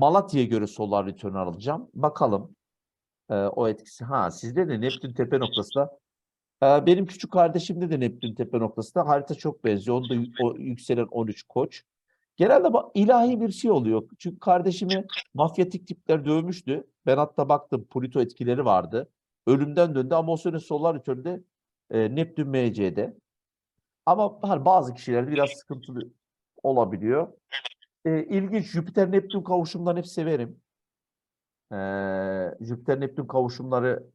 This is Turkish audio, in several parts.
Malatya'ya göre solar return alacağım. Bakalım ee, o etkisi. Ha sizde de Neptün tepe noktasında. Ee, benim küçük kardeşimde de Neptün tepe noktasında. Harita çok benziyor. Onda o, yükselen 13 koç. Genelde ilahi bir şey oluyor. Çünkü kardeşimi mafyatik tipler dövmüştü. Ben hatta baktım Pluto etkileri vardı. Ölümden döndü ama o sene solar return'de e, Neptün MC'de. Ama hani bazı kişilerde biraz sıkıntılı olabiliyor. E, ilginç Jüpiter Neptün kavuşumlarını hep severim. E, Jüpiter Neptün kavuşumları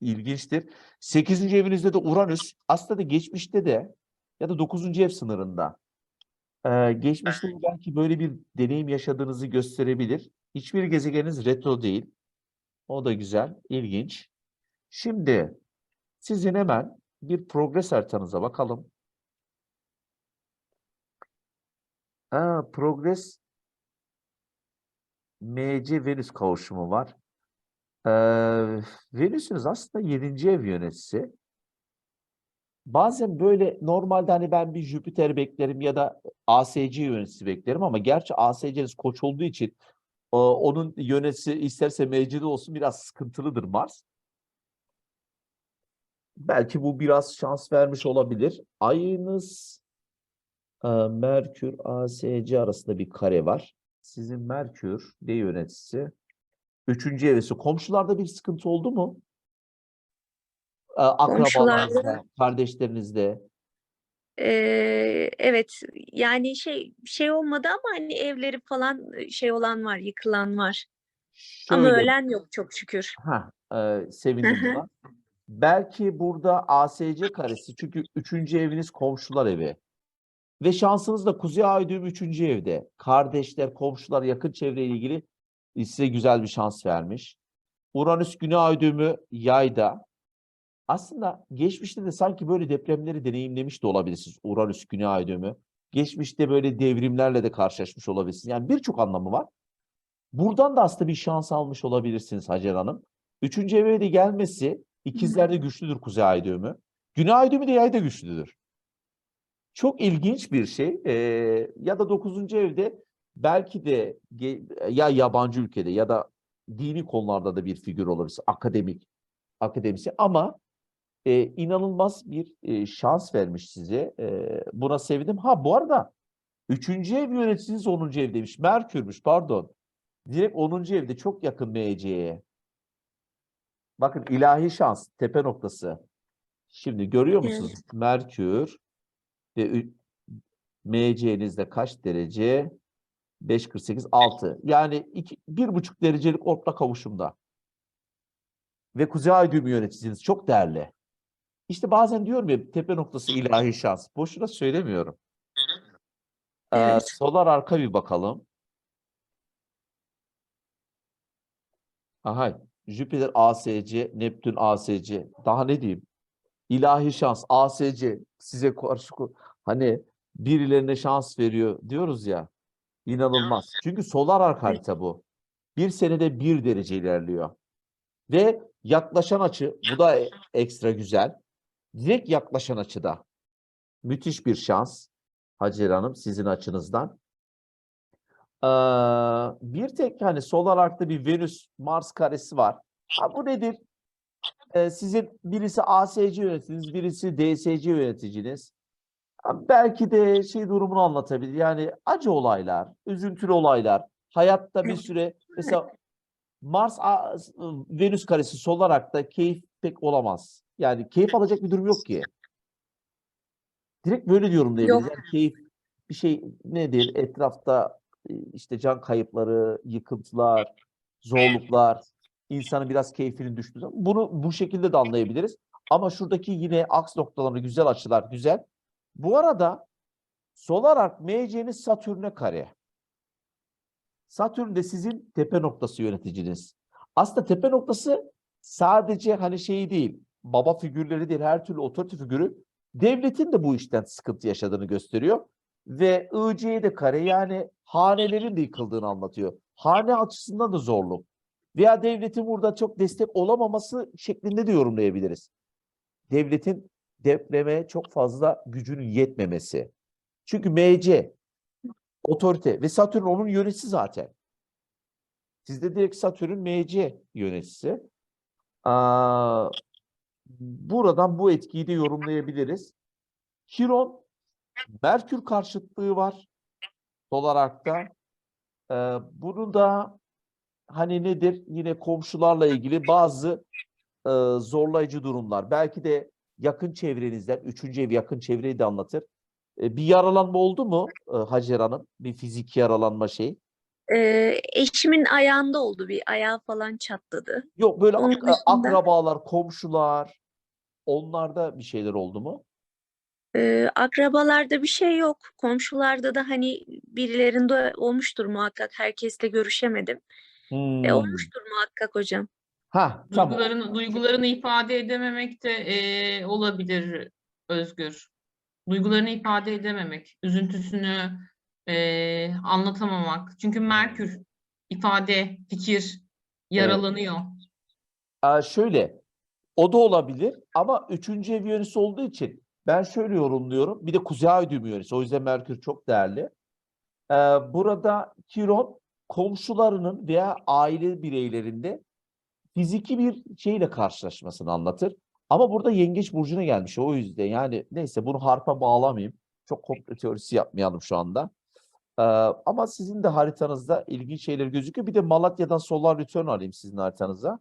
ilginçtir. 8. evinizde de Uranüs aslında da geçmişte de ya da 9. ev sınırında. E, geçmişte belki böyle bir deneyim yaşadığınızı gösterebilir. Hiçbir gezegeniniz retro değil. O da güzel, ilginç. Şimdi sizin hemen bir progres haritanıza bakalım. Ha, progres MC Venüs kavuşumu var. Ee, Venüs'ünüz aslında 7. ev yöneticisi. Bazen böyle normalde hani ben bir Jüpiter beklerim ya da ASC yöneticisi beklerim ama gerçi ASC'niz koç olduğu için o- onun yöneticisi isterse MC'de olsun biraz sıkıntılıdır Mars. Belki bu biraz şans vermiş olabilir. Ayınız e, Merkür ASC arasında bir kare var. Sizin Merkür D yöneticisi. Üçüncü evisi. Komşularda bir sıkıntı oldu mu? E, Akrabalarınızda, kardeşlerinizde. Ee, evet yani şey şey olmadı ama hani evleri falan şey olan var, yıkılan var. Ama Şöyle, ölen yok çok şükür. ha, e, sevindim buna. Belki burada ASC karesi çünkü üçüncü eviniz komşular evi. Ve şansınız da Kuzey Ay düğümü üçüncü evde. Kardeşler, komşular, yakın çevreyle ilgili size güzel bir şans vermiş. Uranüs Güney Ay düğümü yayda. Aslında geçmişte de sanki böyle depremleri deneyimlemiş de olabilirsiniz. Uranüs Güney Ay düğümü. Geçmişte böyle devrimlerle de karşılaşmış olabilirsiniz. Yani birçok anlamı var. Buradan da aslında bir şans almış olabilirsiniz Hacer Hanım. Üçüncü eve de gelmesi ikizlerde güçlüdür Kuzey Ay düğümü. Güney Ay düğümü de yayda güçlüdür. Çok ilginç bir şey. Ee, ya da dokuzuncu evde belki de ya yabancı ülkede ya da dini konularda da bir figür olabilir. Akademik, akademisyen ama e, inanılmaz bir e, şans vermiş size. E, buna sevindim. Ha bu arada üçüncü ev yöneticiniz 10. evdeymiş. Merkürmüş pardon. Direkt 10. evde çok yakın MC'ye. Bakın ilahi şans tepe noktası. Şimdi görüyor musunuz? Merkür ve MC'nizde kaç derece? 5.48 6. Yani iki, bir buçuk derecelik orta kavuşumda. Ve Kuzey Ay düğümü yöneticiniz çok değerli. İşte bazen diyorum ya tepe noktası ilahi şans. Boşuna söylemiyorum. Ee, Evet. solar arka bir bakalım. Aha, Jüpiter ASC, Neptün ASC. Daha ne diyeyim? İlahi şans, ASC size karşı hani birilerine şans veriyor diyoruz ya. İnanılmaz. Çünkü solar arka harita bu. Bir senede bir derece ilerliyor. Ve yaklaşan açı, bu da ekstra güzel. Direkt yaklaşan açıda. Müthiş bir şans. Hacer Hanım sizin açınızdan. Ee, bir tek hani solar arkta bir Venüs Mars karesi var. Ha, bu nedir? Ee, sizin birisi ASC yöneticiniz, birisi DSC yöneticiniz. Belki de şey durumunu anlatabilir. Yani acı olaylar, üzüntülü olaylar. Hayatta bir süre mesela Mars Venüs karesi solar arkta keyif pek olamaz. Yani keyif alacak bir durum yok ki. Direkt böyle diyorum diyebiliriz. Yani keyif bir şey nedir? Etrafta işte can kayıpları, yıkıntılar, zorluklar, insanın biraz keyfinin düştüğü zaman bunu bu şekilde de anlayabiliriz. Ama şuradaki yine aks noktaları güzel açılar güzel. Bu arada solar ark MC'niz Satürn'e kare. Satürn de sizin tepe noktası yöneticiniz. Aslında tepe noktası sadece hani şeyi değil, baba figürleri değil, her türlü otorite figürü devletin de bu işten sıkıntı yaşadığını gösteriyor. Ve IC'ye de kare yani hanelerin de yıkıldığını anlatıyor. Hane açısından da zorluk. Veya devletin burada çok destek olamaması şeklinde de yorumlayabiliriz. Devletin depreme çok fazla gücünün yetmemesi. Çünkü MC Otorite. Ve Satürn onun yöneticisi zaten. Sizde direkt Satürn MC yöneticisi. Aa, buradan bu etkiyi de yorumlayabiliriz. Kiron Merkür karşıtlığı var dolar arkta. Ee, bunu da hani nedir? Yine komşularla ilgili bazı e, zorlayıcı durumlar. Belki de yakın çevrenizden, üçüncü ev yakın çevreyi de anlatır. E, bir yaralanma oldu mu e, Hacer Hanım? Bir fiziki yaralanma şey. Ee, eşimin ayağında oldu bir ayağı falan çatladı. Yok böyle Onun ak- dışında- akrabalar, komşular onlarda bir şeyler oldu mu? Ee, akrabalarda bir şey yok. Komşularda da hani birilerinde olmuştur muhakkak. Herkesle görüşemedim. E, Hmm. olmuştur muhakkak hocam. Ha, tamam. Duygularını, duygularını ifade edememek de eee, olabilir Özgür. Duygularını ifade edememek, üzüntüsünü eee, anlatamamak. Çünkü Merkür ifade, fikir yaralanıyor. Aa, şöyle, o da olabilir ama üçüncü ev yönüsü olduğu için ben şöyle yorumluyorum. Bir de Kuzey Ay düğümü yönüsü. O yüzden Merkür çok değerli. Ee, burada Kiron komşularının veya aile bireylerinde fiziki bir şeyle karşılaşmasını anlatır. Ama burada Yengeç Burcu'na gelmiş. O yüzden yani neyse bunu harpa bağlamayayım. Çok komplo teorisi yapmayalım şu anda. Ee, ama sizin de haritanızda ilginç şeyler gözüküyor. Bir de Malatya'dan Solar Return alayım sizin haritanıza.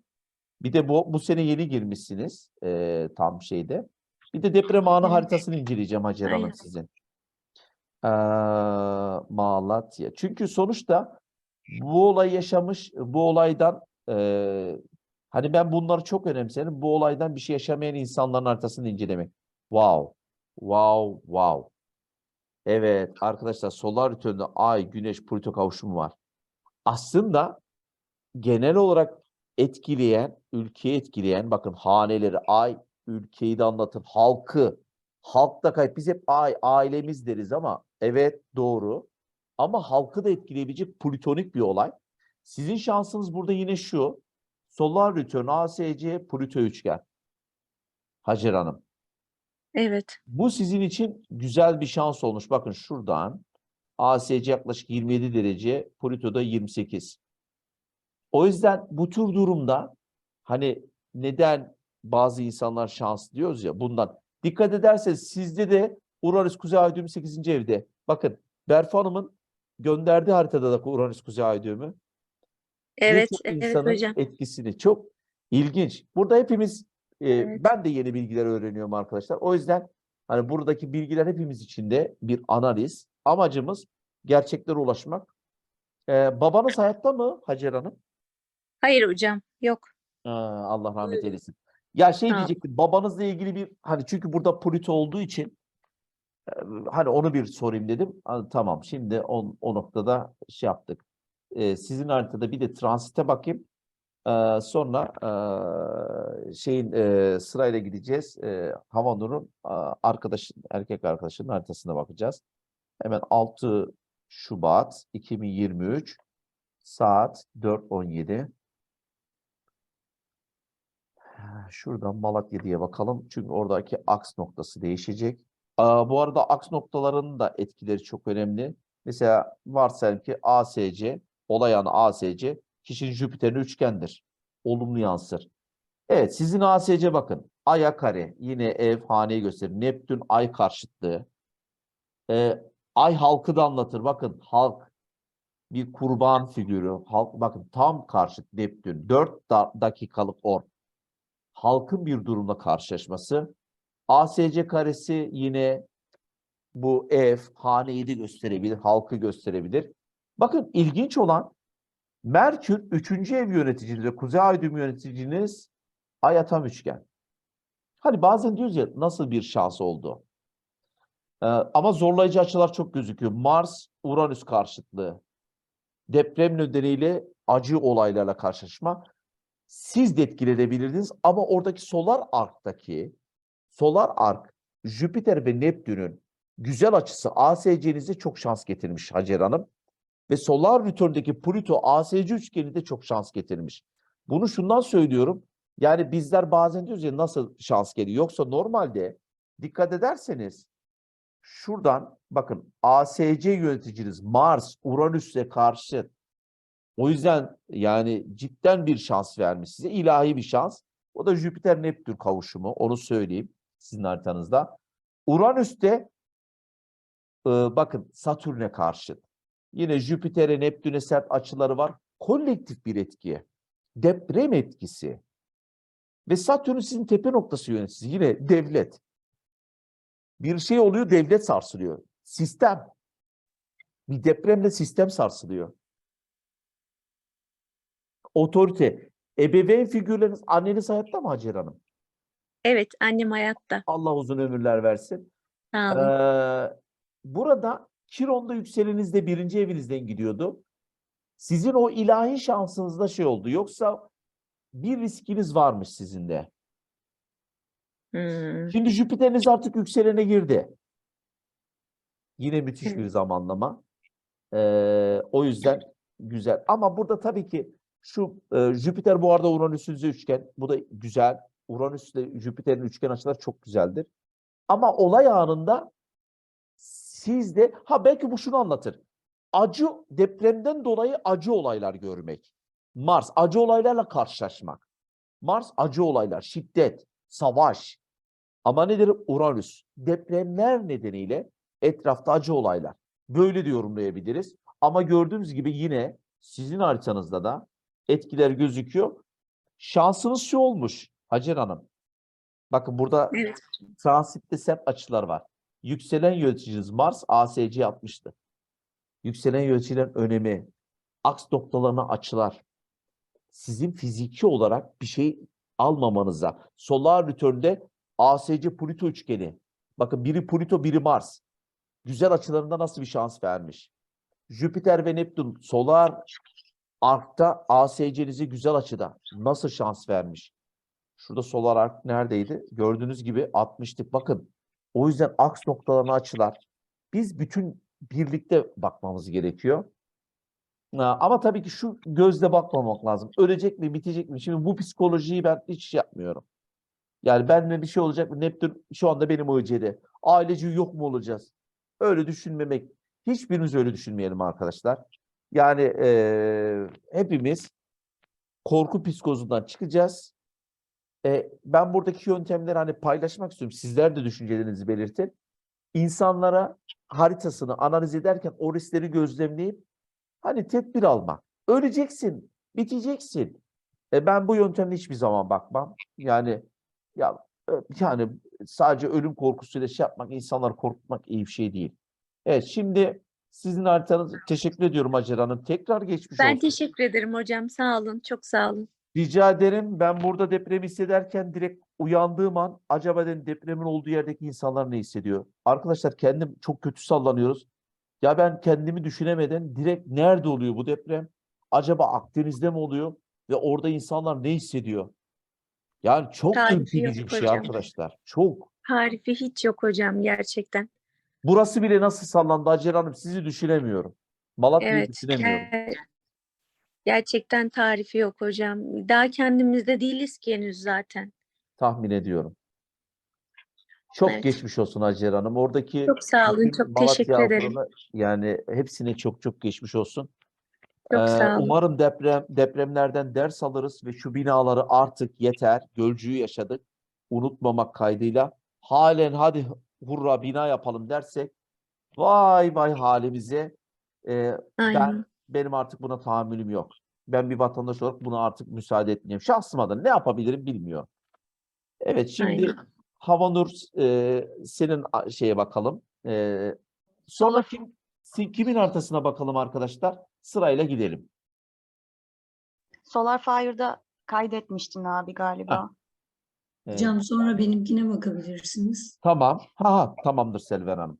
Bir de bu bu sene yeni girmişsiniz eee, tam şeyde. Bir de deprem anı haritasını inceleyeceğim Hacer Hanım sizin. Eee, Malatya. Çünkü sonuçta bu olay yaşamış, bu olaydan eee, hani ben bunları çok önemserim. Bu olaydan bir şey yaşamayan insanların haritasını incelemek. Wow. Wow, wow. Evet arkadaşlar Solar Return'da Ay, Güneş, Plüto kavuşumu var. Aslında genel olarak etkileyen, ülkeyi etkileyen, bakın haneleri, ay, ülkeyi de anlatır, halkı, halk da kayıp. Biz hep ay, ailemiz deriz ama evet doğru. Ama halkı da etkileyebilecek plütonik bir olay. Sizin şansınız burada yine şu. Solar Return, ASC, Plüto üçgen. Hacer Hanım. Evet. Bu sizin için güzel bir şans olmuş. Bakın şuradan ASC yaklaşık 27 derece, Plüto'da 28. O yüzden bu tür durumda hani neden bazı insanlar şans diyoruz ya bundan. Dikkat ederseniz sizde de Uranüs Kuzey Ay düğümü 8. evde. Bakın Berfu Hanım'ın gönderdiği haritada da Uranüs Kuzey Ay düğümü. Evet, evet hocam. etkisini çok ilginç. Burada hepimiz e, Evet. ben de yeni bilgiler öğreniyorum arkadaşlar. O yüzden hani buradaki bilgiler hepimiz için de bir analiz. Amacımız gerçeklere ulaşmak. E, babanız hayatta mı Hacer Hanım? Hayır hocam. Yok. Aa, Allah rahmet eylesin. Ya şey ol. diyecektim babanızla ilgili bir hani çünkü burada Plüto olduğu için hani onu bir sorayım dedim. Tamam şimdi o, o noktada şey yaptık. E, sizin haritada bir de transite bakayım. E, sonra e, şeyin e, sırayla gideceğiz. E, Havanur'un e, arkadaşı, erkek arkadaşının haritasına bakacağız. Hemen 6 Şubat 2023 saat 4.17. Ha, Şuradan Malatya diye bakalım. Çünkü oradaki aks noktası değişecek. Bu arada aks noktalarının da etkileri çok önemli. Mesela varsayalım ki ASC, olay anı ASC, kişinin Jüpiter'in üçgendir. Olumlu yansır. Evet, sizin ASC bakın. Aya kare, yine ev, haneyi gösterir. Neptün, ay karşıtlığı. Ee, ay halkı da anlatır. Bakın halk bir kurban figürü. Halk, bakın tam karşıt Neptün. 4 dakikalık orb halkın bir durumla karşılaşması. ASC karesi yine bu ev, haneyi de gösterebilir, halkı gösterebilir. Bakın ilginç olan Merkür 3. ev yöneticiniz Kuzey Ay yöneticiniz Ay tam üçgen. Hani bazen diyoruz ya nasıl bir şans oldu? Ee, ama zorlayıcı açılar çok gözüküyor. Mars, Uranüs karşıtlığı. Deprem nedeniyle acı olaylarla karşılaşma siz de etkilenebilirdiniz ama oradaki solar arktaki solar ark Jüpiter ve Neptün'ün güzel açısı ASC'nize çok şans getirmiş Hacer Hanım. Ve solar return'deki Plüto ASC üçgeni de çok şans getirmiş. Bunu şundan söylüyorum. Yani bizler bazen diyoruz ya nasıl şans geliyor. Yoksa normalde dikkat ederseniz şuradan bakın ASC yöneticiniz Mars Uranüs'e karşı o yüzden yani cidden bir şans vermiş size. ilahi bir şans. O da Jüpiter Neptün kavuşumu. Onu söyleyeyim sizin haritanızda. Uranüs'te e, bakın Satürn'e karşı. Yine Jüpiter'e Neptün'e sert açıları var. Kolektif bir etki. Deprem etkisi. Ve Satürn sizin tepe noktası yöneticisi. Yine devlet. Bir şey oluyor devlet sarsılıyor. Sistem. Bir depremle sistem sarsılıyor. Otorite. Ebeveyn figürleriniz anneniz hayatta mı Hacer Hanım? Evet, annem hayatta. Allah uzun ömürler versin. Sağ olun. Ee, burada Kiron'da yükselenizde birinci evinizden gidiyordu. Sizin o ilahi şansınızda şey oldu. Yoksa bir riskiniz varmış sizin de. Hmm, Şimdi Jüpiter'iniz artık yükselene girdi. Yine müthiş bir zamanlama. Ee, o yüzden güzel. Ama burada tabii ki şu e, Jüpiter bu arada Uranüs'ünüze üçgen. Bu da güzel. Uranüs ile Jüpiter'in üçgen açıları çok güzeldir. Ama olay anında siz de ha belki bu şunu anlatır. Acı depremden dolayı acı olaylar görmek. Mars acı olaylarla karşılaşmak. Mars acı olaylar, şiddet, savaş. Ama nedir? Uranüs. Depremler nedeniyle etrafta acı olaylar. Böyle de yorumlayabiliriz. Ama gördüğünüz gibi yine sizin haritanızda da etkiler gözüküyor. Şansınız şu olmuş Hacer Hanım. Bakın burada Evet. transitte sert açılar var. Yükselen yöneticiniz Mars ASC yapmıştı. Yükselen yöneticilerin önemi, aks noktalarına açılar. Sizin fiziki olarak bir şey almamanıza. Solar return'de ASC Plüto üçgeni. Bakın biri Plüto, biri Mars. Güzel açılarında nasıl bir şans vermiş. Jüpiter ve Neptün solar arkta ASC'nizi güzel açıda nasıl şans vermiş. Şurada solar ark neredeydi? Gördüğünüz gibi 60'lık. Bakın o yüzden aks noktalarına açılar. Biz bütün birlikte bakmamız gerekiyor. Ha, Ama tabii ki şu gözle bakmamak lazım. Ölecek mi, bitecek mi? Şimdi bu psikolojiyi ben hiç şey yapmıyorum. Yani benimle bir şey olacak mı? Neptün şu anda benim OC'de. Ailece yok mu olacağız? Öyle düşünmemek. Hiçbirimiz öyle düşünmeyelim arkadaşlar. Yani eee, hepimiz korku psikozundan çıkacağız. E, ben buradaki yöntemleri hani paylaşmak istiyorum. Sizler de düşüncelerinizi belirtin. İnsanlara haritasını analiz ederken o riskleri gözlemleyip hani tedbir almak. Öleceksin, biteceksin. E, ben bu yöntemle hiçbir zaman bakmam. Yani ya e, yani sadece ölüm korkusuyla şey yapmak, insanları korkutmak iyi bir şey değil. Evet, şimdi sizin haritanız teşekkür ediyorum Hacer Hanım. Tekrar geçmiş Ben olsun. teşekkür ederim hocam. Sağ olun. Çok sağ olun. Rica ederim. Ben burada depremi hissederken direkt uyandığım an acaba dedim depremin olduğu yerdeki insanlar ne hissediyor? Arkadaşlar kendim çok kötü sallanıyoruz. Ya ben kendimi düşünemeden direkt nerede oluyor bu deprem? Acaba Akdeniz'de mi oluyor? Ve orada insanlar ne hissediyor? Yani çok ürkütücü bir şey hocam. arkadaşlar. Çok. Tarifi hiç yok hocam gerçekten. Burası bile nasıl sallandı Hacer Hanım sizi düşünemiyorum. Malatya'yı Evet. düşünemiyorum. ger- Gerçekten tarifi yok hocam. Daha kendimizde değiliz ki henüz zaten. Tahmin ediyorum. Çok Evet. geçmiş olsun Hacer Hanım. Oradaki Çok sağ olun. bütün Çok teşekkür ederim. halkına yani hepsine çok çok geçmiş olsun. Çok Ee, sağ olun. umarım deprem depremlerden ders alırız ve şu binaları artık yeter. Gölcüğü yaşadık. Unutmamak kaydıyla. Halen hadi hurra bina yapalım dersek vay vay halimize. Ee, ben Aynen. Benim artık buna tahammülüm yok. Ben bir vatandaş olarak buna artık müsaade etmeyeceğim. Şahsım adına ne yapabilirim bilmiyorum. Evet şimdi Aynen. Havanur e, senin şeye bakalım. E, sonra kim, si- kimin haritasına bakalım arkadaşlar? Sırayla gidelim. Solar Fire'da kaydetmiştin abi galiba. E, Hocam sonra benimkine bakabilirsiniz. tamam. Ha, ha, tamamdır Selver Hanım.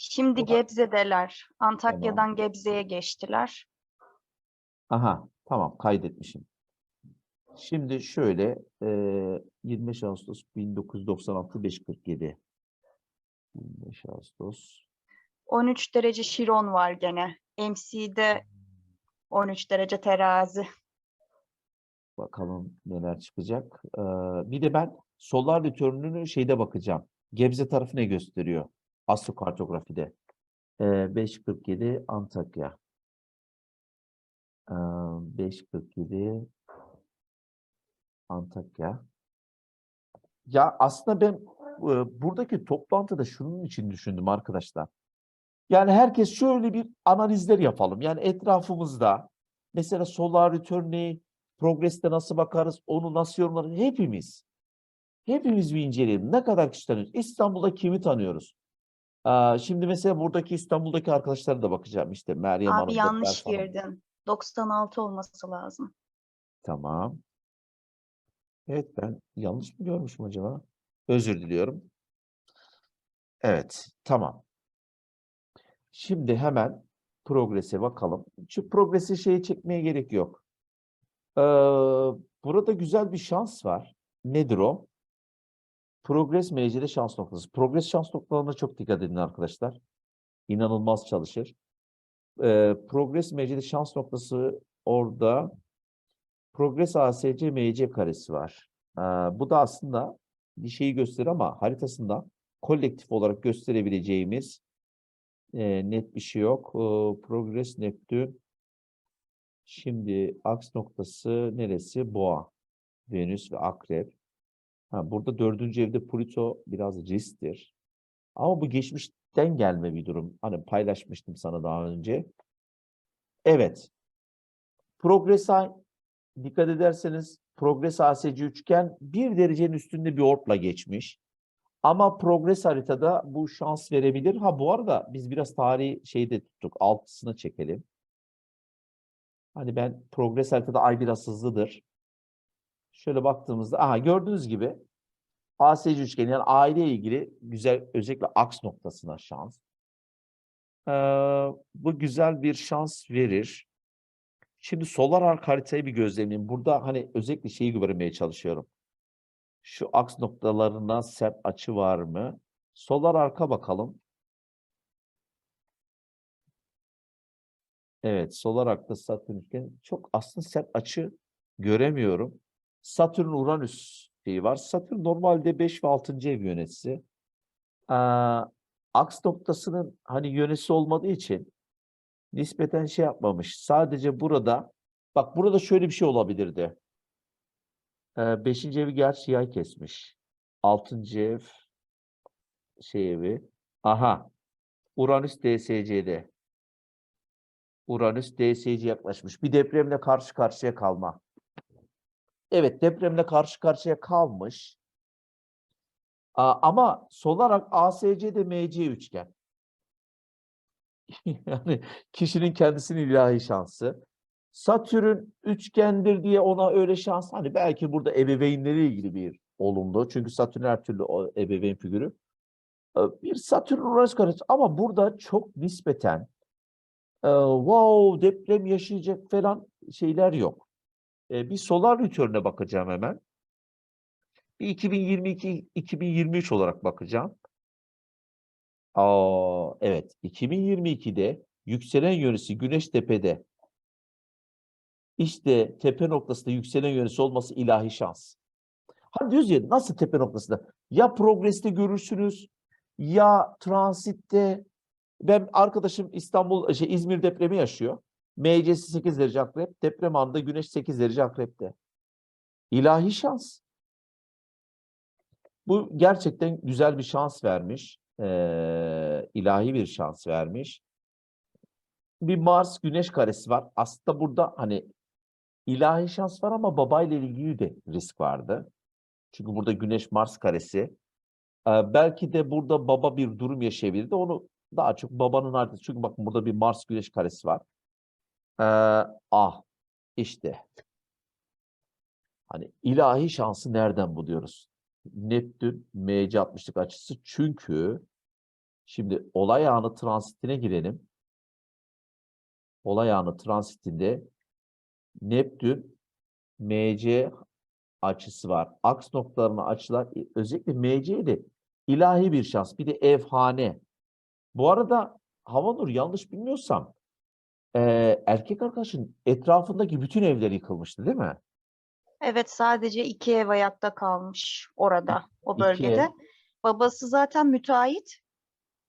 Şimdi Gebze'deler. Antakya'dan Gebze'ye geçtiler. Aha, tamam kaydetmişim. Şimdi şöyle e, 25 Ağustos 1996 5.47 25 Ağustos 13 derece Şiron var gene. MC'de 13 derece terazi. Bakalım neler çıkacak. Ee, bir de ben solar return'ünü şeyde bakacağım. Gebze tarafı ne gösteriyor? Astrokartografide. Ee, 547 Antakya. Ee, 547 Antakya. Ya aslında ben e, buradaki toplantıda şunun için düşündüm arkadaşlar. Yani herkes şöyle bir analizler yapalım. Yani etrafımızda mesela solar return ne, progress'te nasıl bakarız, onu nasıl yorumlarız hepimiz. Hepimiz bir inceleyelim. Ne kadar kişi tanıyoruz? İstanbul'da kimi tanıyoruz? Aa, şimdi mesela buradaki İstanbul'daki arkadaşlara da bakacağım. İşte Meryem Abi Hanım, yanlış Gökberk Hanım. girdin. 96 olması lazım. Tamam. Evet ben yanlış mı görmüşüm acaba? Özür diliyorum. Evet, tamam. Şimdi hemen progrese bakalım. Şu progresi şeye çekmeye gerek yok. Ee, burada güzel bir şans var. Nedir o? Progres MC'de şans noktası. Progres şans noktalarına çok dikkat edin arkadaşlar. İnanılmaz çalışır. Ee, Progres MC'de şans noktası orada Progres ASC MC karesi var. Ee, bu da aslında bir şeyi gösterir ama haritasında kolektif olarak gösterebileceğimiz e, net bir şey yok. Ee, Progres Neptün. Şimdi aks noktası neresi? Boğa. Venüs ve Akrep. Ha, burada dördüncü evde Plüto biraz risktir. Ama bu geçmişten gelme bir durum. Hani paylaşmıştım sana daha önce. Evet. Progress Ay- dikkat ederseniz Progress ASC üçgen bir derecenin üstünde bir ortla geçmiş. Ama Progress haritada bu şans verebilir. Ha bu arada biz biraz tarihi şeyde tuttuk. Altısına çekelim. Hani ben Progress haritada ay biraz hızlıdır. Şöyle baktığımızda aha gördüğünüz gibi ASC üçgeni yani aile ilgili güzel özellikle aks noktasına şans. Ee, bu güzel bir şans verir. Şimdi solar arc haritayı bir gözlemleyin. Burada hani özellikle şeyi görmeye çalışıyorum. Şu aks noktalarına sert açı var mı? Solar arka bakalım. Evet, solar arkta üçgeni. Çok aslında sert açı göremiyorum. Satürn Uranüs şeyi var. Satürn normalde 5 ve 6. ev yöneticisi. Ee, aks noktasının hani yönesi olmadığı için nispeten şey yapmamış. Sadece burada bak burada şöyle bir şey olabilirdi. Ee, beşinci evi gerçi yay kesmiş. Altıncı ev şey evi. Aha. Uranüs DSC'de. Uranüs DSC yaklaşmış. Bir depremle karşı karşıya kalma. Evet depremle karşı karşıya kalmış. Ama sol olarak ASC'de MC üçgen. Yani kişinin kendisinin ilahi şansı. Satürn üçgendir diye ona öyle şans. Hani belki burada ebeveynleriyle ilgili bir olumlu. Çünkü Satürn her türlü o ebeveyn figürü. Ee, Bir Satürn Uranüs karesi ama burada çok nispeten e, wow deprem yaşayacak falan şeyler yok. Bir solar return'e bakacağım hemen. Bir 2022-2023 olarak bakacağım. Aa, evet. 2022'de yükselen yönesi Güneş tepede. İşte tepe noktasında yükselen yönesi olması ilahi şans. Hani diyoruz ya nasıl tepe noktasında? Ya progreste görürsünüz ya transitte. Ben arkadaşım İstanbul, şey İzmir depremi yaşıyor. MC'si 8 derece akrep. Deprem anında Güneş 8 derece akrepte. İlahi şans. Bu gerçekten güzel bir şans vermiş. Ee, ilahi bir şans vermiş. Bir Mars Güneş karesi var. Aslında burada hani ilahi şans var ama babayla ilgili de risk vardı. Çünkü burada Güneş Mars karesi. Ee, belki de burada baba bir durum yaşayabilirdi. Onu daha çok babanın artık. Çünkü bakın burada bir Mars Güneş karesi var. Ee, ah işte. Hani ilahi şansı nereden buluyoruz? Neptün MC 60'lık açısı çünkü şimdi olay anı transitine girelim. Olay anı transitinde Neptün MC açısı var. Aks noktalarına açılar özellikle MC ile ilahi bir şans. Bir de ev hane. Bu arada Havanur yanlış bilmiyorsam eee, erkek arkadaşın etrafındaki bütün evler yıkılmıştı değil mi? Evet sadece iki ev hayatta kalmış orada o İki bölgede. ev. Babası zaten müteahhit.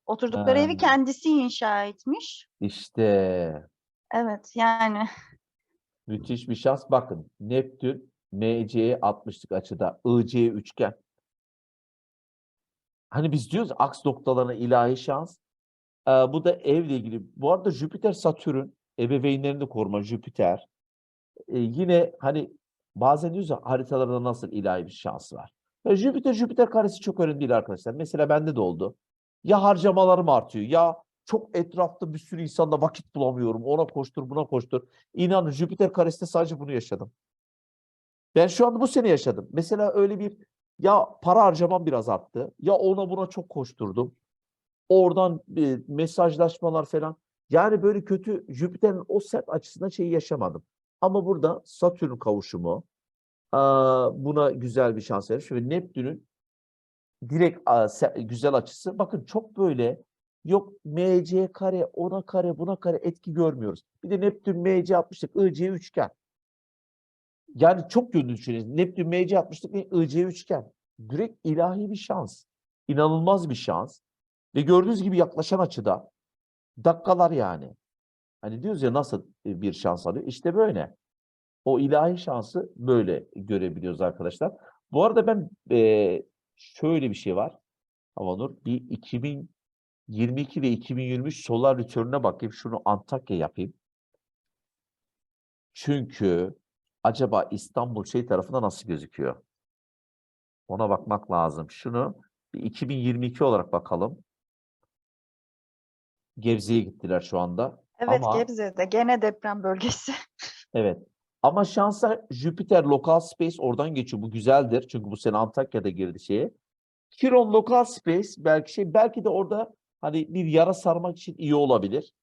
Oturdukları evi Ha. kendisi inşa etmiş. İşte Evet yani müthiş bir şans. Bakın Neptün MC'ye 60'lık açıda IC üçgen. Hani biz diyoruz aks noktalarına ilahi şans. Ee, bu da evle ilgili. Bu arada Jüpiter Satürn ebeveynlerini koruma Jüpiter. Ee, yine hani bazen diyoruz ya haritalarda nasıl ilahi bir şans var. Ya Jüpiter Jüpiter karesi çok önemli değil arkadaşlar. Mesela bende de oldu. Ya harcamalarım artıyor ya çok etrafta bir sürü insanda vakit bulamıyorum. Ona koştur buna koştur. İnanın Jüpiter karesinde sadece bunu yaşadım. Ben şu anda bu sene yaşadım. Mesela öyle bir ya para harcamam biraz arttı. Ya ona buna çok koşturdum. Oradan e, mesajlaşmalar falan. Yani böyle kötü Jüpiter'in o sert açısından şeyi yaşamadım. Ama burada Satürn kavuşumu aa, buna güzel bir şans vermiş ve Neptün'ün direkt se- güzel açısı. Bakın çok böyle yok MC kare, ona kare, buna kare etki görmüyoruz. Bir de Neptün MC yapmıştık. IC üçgen. Yani çok yönlü düşünün. Neptün MC yapmıştık IC üçgen. Direkt ilahi bir şans. İnanılmaz bir şans. Ve gördüğünüz gibi yaklaşan açıda dakikalar yani. Hani diyoruz ya nasıl e, bir şans alıyor? İşte böyle. O ilahi şansı böyle görebiliyoruz arkadaşlar. Bu arada ben e, şöyle bir şey var. Havanur bir 2022 ve 2023 solar return'e bakayım. Şunu Antakya yapayım. Çünkü acaba İstanbul şey tarafında nasıl gözüküyor? Ona bakmak lazım. Şunu bir 2022 olarak bakalım. Gebze'ye gittiler şu anda. evet Ama- Gebze'de gene deprem bölgesi. Evet. Ama şansa Jüpiter Local Space oradan geçiyor. Bu güzeldir. Çünkü bu sene Antakya'da girdi şeye. Kiron Local Space belki şey belki de orada hani bir yara sarmak için iyi olabilir.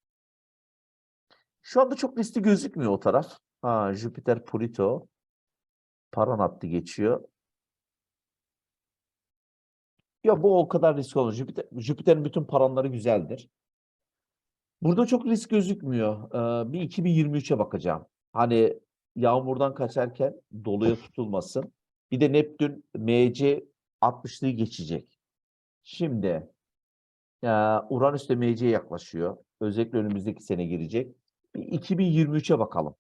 Şu anda çok riskli gözükmüyor o taraf. Ha, Jüpiter Pluto paran hattı geçiyor. Ya bu o kadar risk olur. Jüpiter, Jüpiter'in bütün paranları güzeldir. Burada çok risk gözükmüyor. Bir 2023'e bakacağım. Hani yağmurdan kaçarken doluya tutulmasın. Bir de Neptün MC 60'lığı geçecek. Şimdi e, Uranüs de MC'ye yaklaşıyor. Özellikle önümüzdeki sene girecek. Bir 2023'e bakalım.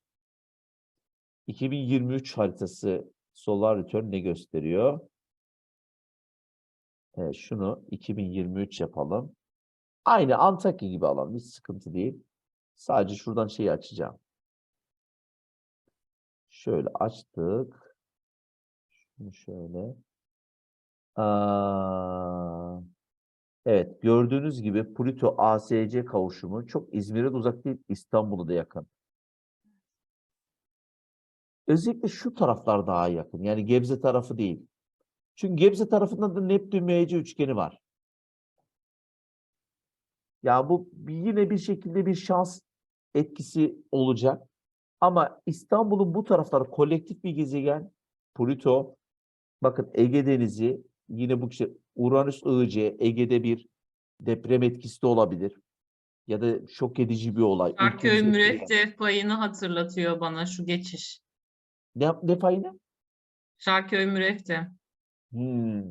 2023 haritası Solar Return ne gösteriyor? Evet, şunu 2023 yapalım. Aynı Antakya gibi alalım. Hiç sıkıntı değil. Sadece şuradan şeyi açacağım. Şöyle açtık. Şunu şöyle. Aa, evet gördüğünüz gibi Pluto ASC kavuşumu çok İzmir'e de uzak değil, İstanbul'a da yakın. Özellikle şu taraflar daha yakın. Yani Gebze tarafı değil. Çünkü Gebze tarafında da Neptün MC üçgeni var. Ya bu yine bir şekilde bir şans etkisi olacak. Ama İstanbul'un bu tarafları kolektif bir gezegen. Plüto. Bakın Ege Denizi yine bu işte Uranüs IC Ege'de bir deprem etkisi de olabilir. Ya da şok edici bir olay. Ülkemize- mürettef payını hatırlatıyor bana şu geçiş. Ne, ne payını? Şarköy mürettef. Hmm.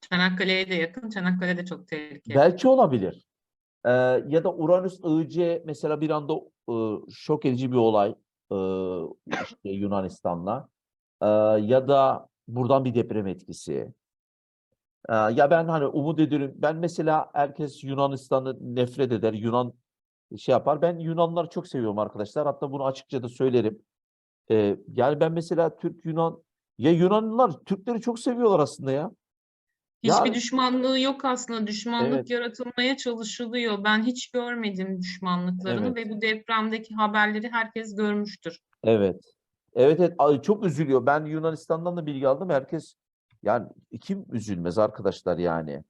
Çanakkale'ye de yakın. Çanakkale de çok tehlikeli. Belki olabilir. Ee, ya da Uranüs IC mesela bir anda e, şok edici bir olay e, işte Yunanistan'la Ee, ya da buradan bir deprem etkisi. Ee, ya ben hani umut ediyorum. Ben mesela herkes Yunanistan'ı nefret eder. Yunan şey yapar. Ben Yunanları çok seviyorum arkadaşlar. Hatta bunu açıkça da söylerim. Ee, yani ben mesela Türk Yunan ya Yunanlılar Türkleri çok seviyorlar aslında ya. Hiçbir Ya- düşmanlığı yok aslında. Düşmanlık Evet. yaratılmaya çalışılıyor. Ben hiç görmedim düşmanlıklarını Evet. ve bu depremdeki haberleri herkes görmüştür. Evet. Evet, evet. Ay, çok üzülüyor. Ben Yunanistan'dan da bilgi aldım. Herkes yani kim üzülmez arkadaşlar yani.